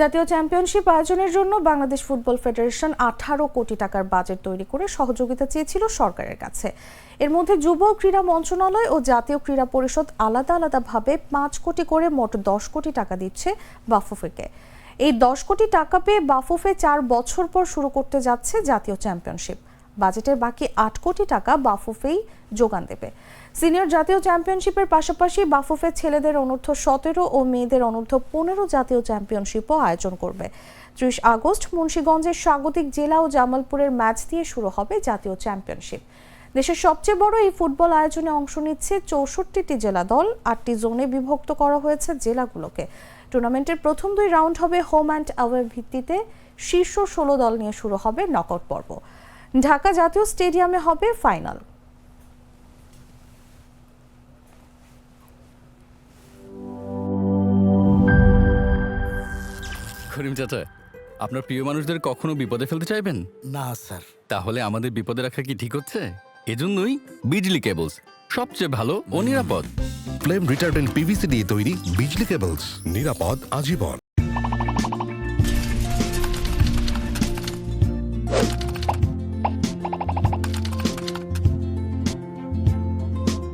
জাতীয় চ্যাম্পিয়নশিপ আয়োজনের জন্য বাংলাদেশ ফুটবল ফেডারেশন আঠারো কোটি টাকার বাজেট তৈরি করে সহযোগিতা চেয়েছিল সরকারের কাছে। এর মধ্যে যুব ক্রীড়া মন্ত্রণালয় ও জাতীয় ক্রীড়া পরিষদ আলাদা আলাদাভাবে পাঁচ কোটি করে মোট দশ কোটি টাকা দিচ্ছে বাফুফেকে। এই দশ কোটি টাকা পেয়ে বাফুফে চার বছর পর শুরু করতে যাচ্ছে জাতীয় চ্যাম্পিয়নশিপ বাজেটের বাকি আট কোটি টাকা বাফুফেই যোগান দেবে। সিনিয়র জাতীয় চ্যাম্পিয়নশিপের পাশাপাশি বাফুফে ছেলেদের অনূর্ধ্ব সতেরো ও মেয়েদের অনূর্ধ্ব পনেরো জাতীয় চ্যাম্পিয়নশিপও আয়োজন করবে। ত্রিশ আগস্ট মুন্সীগঞ্জের স্বাগতিক জেলা ও জামালপুরের ম্যাচ দিয়ে শুরু হবে জাতীয় চ্যাম্পিয়নশিপ। দেশের সবচেয়ে বড় এই ফুটবল আয়োজনে অংশ নিচ্ছে চৌষট্টিটি জেলা দল, আটটি জোনে বিভক্ত করা হয়েছে জেলাগুলোকে। টুর্নামেন্টের প্রথম দুই রাউন্ড হবে হোম অ্যান্ড অ্যাওয়ে ভিত্তিতে। শীর্ষ ষোলো দল নিয়ে শুরু হবে নকআউট পর্ব। ঢাকা জাতীয় স্টেডিয়ামে হবে ফাইনাল। করিম চাচা আপনার প্রিয় মানুষদের কখনো বিপদে ফেলতে চাইবেন? না স্যার। তাহলে আমাদের বিপদে রাখা কি ঠিক হচ্ছে? এজন্যই বিজলি কেবলস সবচেয়ে ভালো ও নিরাপদ। ফ্লেম রিটার্ডেন্ট পিভিসি দিয়ে তৈরি বিজলি কেবলস নিরাপদ আজীবন।